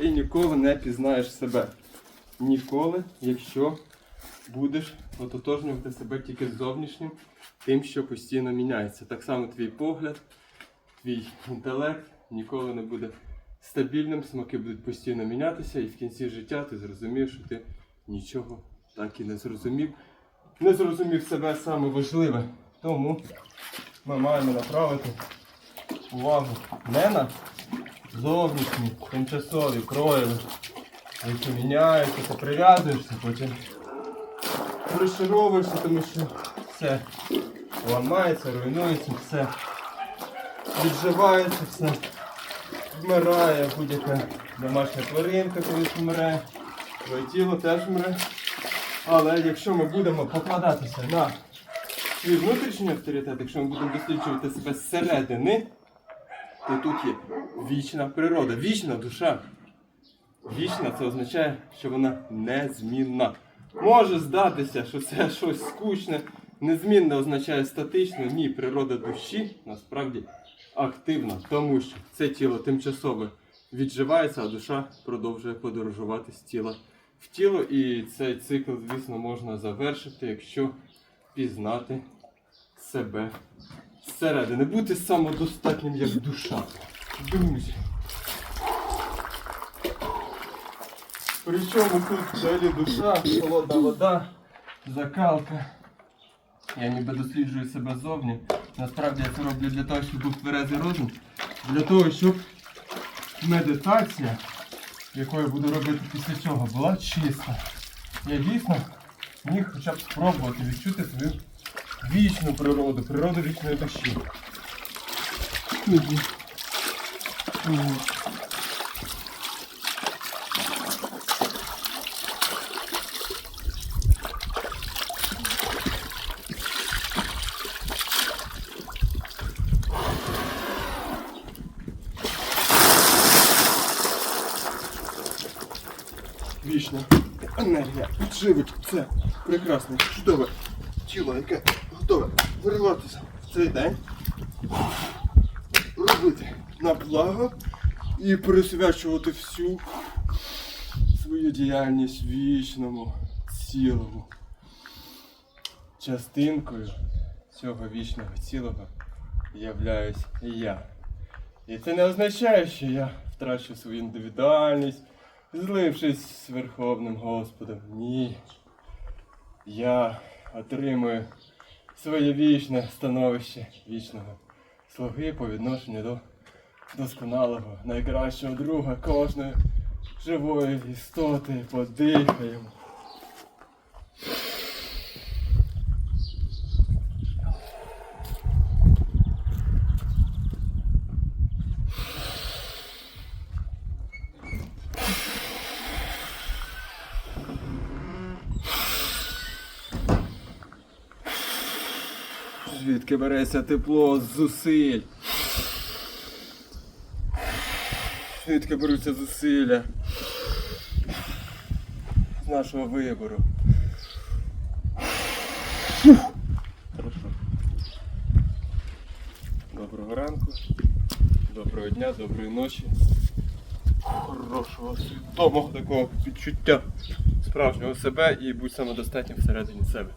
і ніколи не пізнаєш себе. Ніколи, якщо будеш ототожнювати себе тільки зовнішнім, тим, що постійно міняється. Так само твій погляд, твій інтелект ніколи не буде стабільним, смаки будуть постійно мінятися, і в кінці життя ти зрозумієш, що ти нічого так і не зрозумів. Не зрозумів себе саме важливе. Тому ми маємо направити увагу не на зовнішні, тимчасові прояви, які міняються, ти прив'язуєшся, потім розчаровуєшся, тому що все ламається, руйнується, все відживається, все вмирає, будь-яка домашня тваринка колись вмирає, твоє тіло теж вмре. Але якщо ми будемо покладатися на свій внутрішній авторитет, якщо ми будемо досліджувати себе зсередини, то тут є вічна природа, вічна душа. Вічна це означає, що вона незмінна. Може здатися, що це щось скучне, незмінне означає статично. Ні, природа душі насправді активна, тому що це тіло тимчасове відживається, а душа продовжує подорожувати з тіла в тіло. І цей цикл, звісно, можна завершити, якщо пізнати себе зсередини. Бути самодостатнім як душа. Друзі. Причому тут взагалі душа, холодна вода, закалка. Я ніби досліджую себе зовні. Насправді я це роблю для того, щоб був тверезий розум. Для того, щоб медитація, яку я буду робити після цього, була чиста. Я дійсно міг хоча б спробувати відчути свою вічну природу, природу вічної душі. Вічна енергія. Підживить це прекрасне, чудове тіло, яке готове вириватися в цей день, робити на благо і присвячувати всю свою діяльність вічному, цілому. Частинкою цього вічного цілого являюсь я. І це не означає, що я втрачу свою індивідуальність, злившись з Верховним Господом. Ні. Я отримую своє вічне становище вічного слуги по відношенню до досконалого, найкращого друга кожної живої істоти. Подихаємо. Звідки береться тепло зусиль? Звідки беруться зусилля з нашого вибору? Доброго ранку, доброго дня, доброї ночі. Хорошого, свідомого такого відчуття справжнього себе і будь самодостатнім всередині себе.